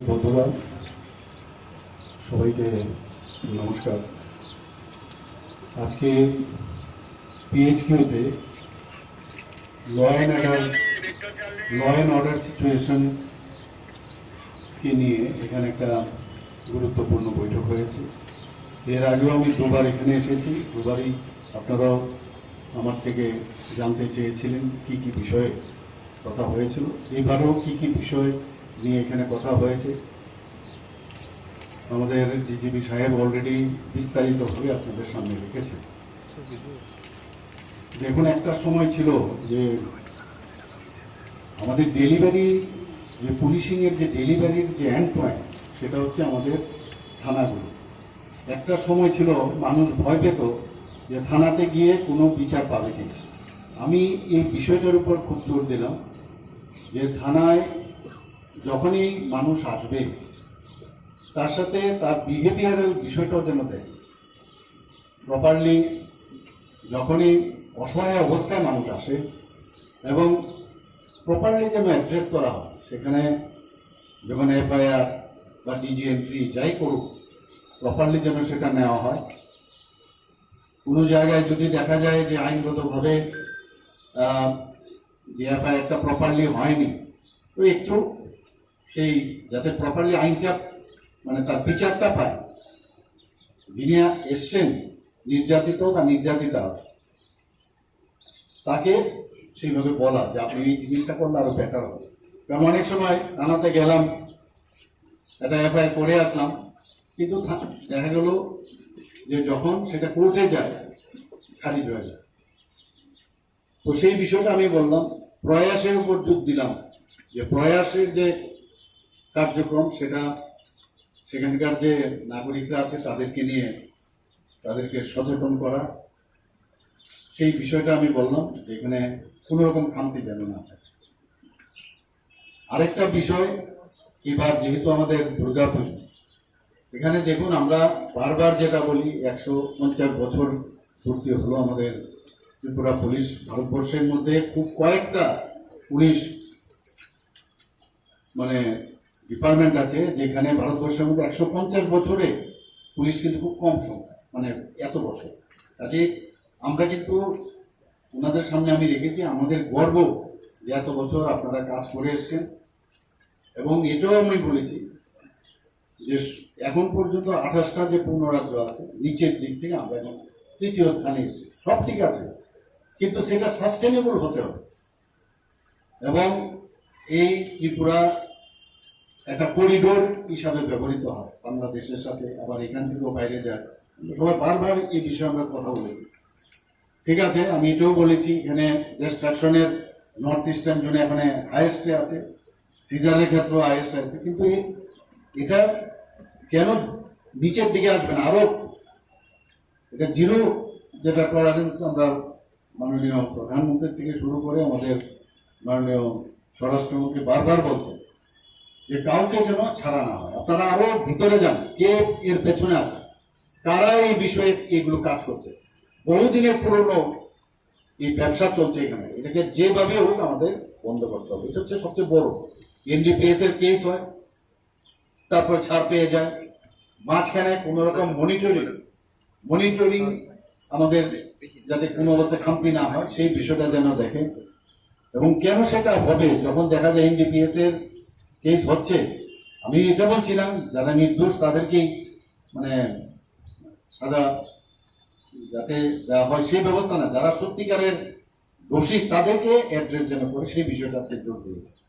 বন্ধুরা সবাইকে নমস্কার। আজকে পিএইচকিউতে law and order law and order situation কে নিয়ে এখানে একটা গুরুত্বপূর্ণ বৈঠক হয়েছে। এর আগেও আমি দুবার এখানে এসেছি, দুবারই আপনারাও আমার থেকে জানতে চেয়েছিলেন কি কি বিষয়ে কথা হয়েছিল। এবারেও কি কি বিষয় নিয়ে এখানে কথা হয়েছে। আমাদের ডিজিপি সাহেব অলরেডি বিস্তারিতভাবে আপনাদের সামনে রেখেছে দেখুন, একটা সময় ছিল যে আমাদের ডেলিভারি যে পুলিশিং এর যে ডেলিভারির যে এন্ড পয়েন্ট সেটা হচ্ছে আমাদের থানাগুলো। একটা সময় ছিল, মানুষ ভয় পেত যে থানাতে গিয়ে কোনো বিচার পাবে কিনা। আমি এই বিষয়টার উপর খুব জোর দিলাম যে থানায় যখনই মানুষ আসবে, তার সাথে তার বিহেভিয়ারাল বিষয়টাও যেন দেয় প্রপারলি যখনই অসহায় অবস্থায় মানুষ আসে এবং প্রপারলি যেন অ্যাড্রেস করা হয়, সেখানে যখন এফআইআর বা ডিজি এন্ট্রি যাই করুক প্রপারলি যেন সেটা নেওয়া হয়। কোনো জায়গায় যদি দেখা যায় যে আইনগতভাবে যে এফআইআরটা প্রপারলি হয়নি, তো একটু সেই যাতে প্রপারলি আইনটা মানে তার বিচারটা পায়। যিনি এসছেন, নির্যাতিত বা নির্যাতিতা। তাকে সেইভাবে বলা যে আপনি এই জিনিসটা করলে আরও বেটার হবে। কারণ অনেক সময় থানাতে গেলাম, একটা এফআইআর করে আসলাম, কিন্তু দেখা গেল যে যখন সেটা কোর্টে যায়, খারিজ হয়ে যায়। তো সেই বিষয়টা আমি বললাম, প্রয়াসের উপর যোগ দিলাম। যে প্রয়াসের যে কার্যক্রম, সেটা সেখানকার যে নাগরিকরা আছে তাদেরকে নিয়ে তাদেরকে সচেতন করা, সেই বিষয়টা আমি বললাম যে এখানে কোনো রকম খামতি যেন না থাকে। আরেকটা বিষয়, এবার যেহেতু আমাদের দুর্গা পুজো এখানে দেখুন আমরা বারবার যেটা বলি, একশো পঞ্চাশ বছর পূর্তি হলো আমাদের ত্রিপুরা পুলিশ ভারতবর্ষের মধ্যে, খুব কয়েকটা পুলিশ মানে ডিপার্টমেন্ট আছে যেখানে ভারতবর্ষের মধ্যে একশো পঞ্চাশ বছরে পুলিশ কিন্তু খুব কম সংখ্যা মানে এত বছর। কাজে আমরা কিন্তু ওনাদের সামনে আমি রেখেছি, আমাদের গর্ব যে এত বছর আপনারা কাজ করে এসছেন। এবং এটাও আমি বলেছি যে এখন পর্যন্ত আঠাশটা যে পূর্ণরাজ্য আছে, নিচের দিক থেকে আমরা এখন তৃতীয় স্থানে এসেছি, সব ঠিক আছে। কিন্তু সেটা সাস্টেনেবল হতে হবে। এবং এই ত্রিপুরা একটা করিডোর হিসাবে ব্যবহৃত হয় বাংলাদেশের সাথে, আবার এখান থেকেও বাইরে যায়। সবাই বারবার এই বিষয়ে আমরা কথা বলেছি ঠিক আছে, আমি এটাও বলেছি, এখানে ডিস্ট্রাকশনের নর্থ ইস্টার্ন জোনে এখানে হায়েস্টে আছে সিজারের ক্ষেত্রেও হাইয়েস্ট আছে, কিন্তু এটা কেন নিচের দিকে আসবে না? আরও এটা জিরো যেটা টলারেন্স আমরা মাননীয় প্রধানমন্ত্রী থেকে শুরু করে আমাদের মাননীয় স্বরাষ্ট্রমন্ত্রী বারবার বলছেন। যে কাউকে যেন ছাড়া না হয়। আপনারা আরও ভিতরে যান, কে এর পেছনে আছে? কারা এই বিষয়ে এগুলো কাজ করছে? বহুদিনের পুরনো এই ব্যবসা চলছে এখানে। এটাকে যেভাবে হোক আমাদের বন্ধ করতে হবে। এটা হচ্ছে সবচেয়ে বড়। এনডিপিএস এর কেস হয়। তারপরে ছাড় পেয়ে যায়। মাঝখানে কোনো রকম মনিটরিং মনিটরিং আমাদের যাতে কোনো অবস্থায় খামতি না হয়, সেই বিষয়টা যেন দেখে। এবং কেন সেটা হবে? যখন দেখা যায় এনডিপিএস এর কেস হচ্ছে, আমি এটা বলছিলাম, যারা নির্দোষ তাদেরকেই মানে সাজা যাতে দেওয়া হয়, সেই ব্যবস্থা না, যারা সত্যিকারের দোষী তাদেরকে অ্যাড্রেস যেন করে, সেই বিষয়টা আজকে জোর দিয়েছে